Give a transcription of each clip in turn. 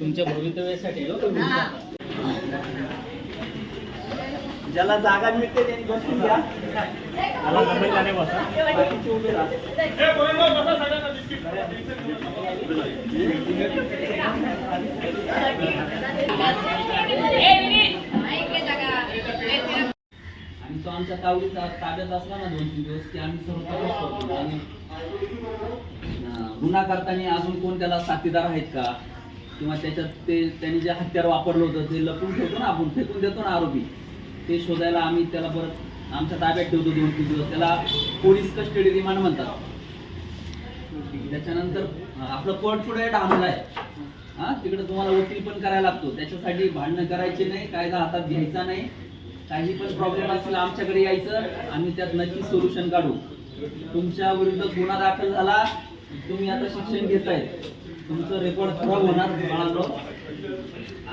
तुमच्या भवितव्यासाठी हो. हा. ज्याला जागा मिळते त्यांनी बसून घ्या उभे. आणि तो आमच्या तावडीत ताब्यात असला ना दोन तीन दिवस की आम्ही सर्व तपास करतो आणि गुन्हा करताना अजून कोण त्याला साथीदार आहेत का? किंवा त्याच्यात ते त्यांनी जे हत्यार वापरलं होतं ते लपून ठेवतो ना आपण फेकून देतो ना आरोपी. ते शोधायला आम्ही त्याला परत आमच्या ताब्यात ठेवतो दोन तीन दिवस. त्याला पोलीस कस्टडी रिमांड म्हणतात. त्याच्यानंतर आपलं कोर्ट पुढे डांबला आहे. हा तिकडे तुम्हाला वकील पण करायला लागतो. त्याच्यासाठी भांडणं करायचे नाही कायदा हातात घ्यायचा नाही. काही पण प्रॉब्लेम असेल आमच्याकडे यायचं आम्ही त्यात नक्की सोल्युशन काढू. तुमच्या विरुद्ध गुन्हा दाखल झाला तुम्ही आता शिक्षण घेताय. तुमचं रेकॉर्ड खराब होणार बाळांनो.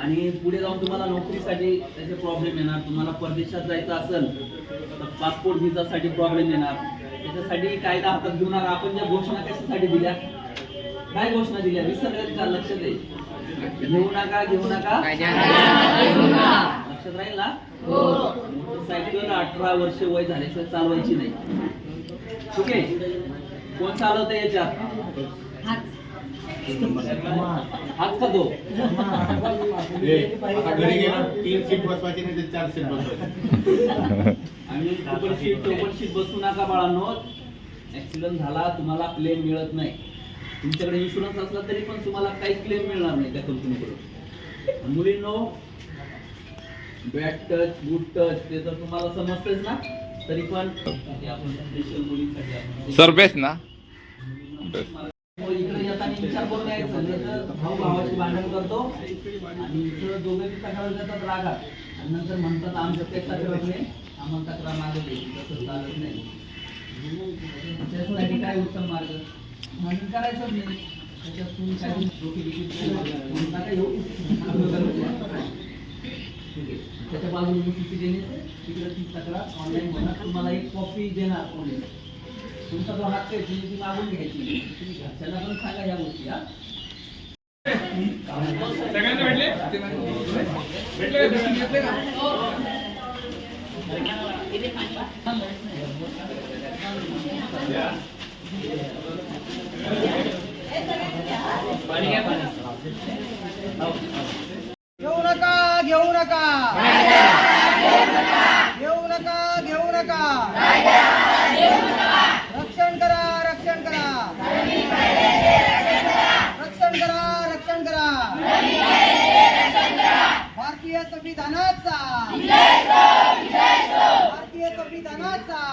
आणि पुढे जाऊन तुम्हाला नोकरीसाठी त्याचे प्रॉब्लेम येणार. तुम्हाला परदेशात जायचं असेल तर पासपोर्ट व्हिसासाठी प्रॉब्लेम येणार. त्याच्यासाठी कायदा हातात घेऊन आपण ज्या घोषणा कशासाठी दिल्या? काय घोषणा दिल्या? विसरल्यात का लक्ष दे घेऊ नका घेऊ नका. लक्षात राहील ना? मोटरसायकल अठरा वर्ष वय झाल्याशिवाय चालवायची नाही. ठीक आहे कोण चालवत याच्यात? हाच का घरी गेला तीन सीट बसवायची नाही तर चार सीट बसवायची. आणि सीट चौपल सीट बसू नका बाळांनो. ऍक्सिडेंट झाला तुम्हाला क्लेम मिळत नाही. तुमच्याकडे इन्शुरन्स असला तरी पण तुम्हाला काहीच क्लेम मिळणार नाही त्या कंपनीकडून. मुलींनो बॅट टच गुड टच ते तर तुम्हाला समजतेच ना. तरी पण आपण- सर बेस्ट ना? इकडे येताना विचार करून यायचं नाही तर भाऊ भावाची भांडण करतो आणि दोघे बी तक्रार देतात रागात. आणि नंतर म्हणतात आमचं ते तक्रार नाही. आम्हाला तक्रार मागत आहे तसं चालत नाही. त्याच्यासाठी काय उत्तम मार्ग? म्हणून करायचंच नाही. त्याच्यातून काही डोकी बिकी म्हणून नका येऊ. आहे. त्याच्या बाजूने नोटीस देणे तिकडे ती तक्रार ऑनलाईन होणार तुम्हाला एक कॉपी देणार पोलीस तुमचा जो हक्क आहे तुम्ही ती मागून घ्यायची. तुम्ही घरच्यांना पण सांगा या गोष्टी हा. घेऊ नका घेऊ नका. घेऊ नका घेऊ नका. रक्षण करा रक्षण करा. रक्षण करा रक्षण करा. भारतीय संविधानाचा. भारतीय संविधानाचा.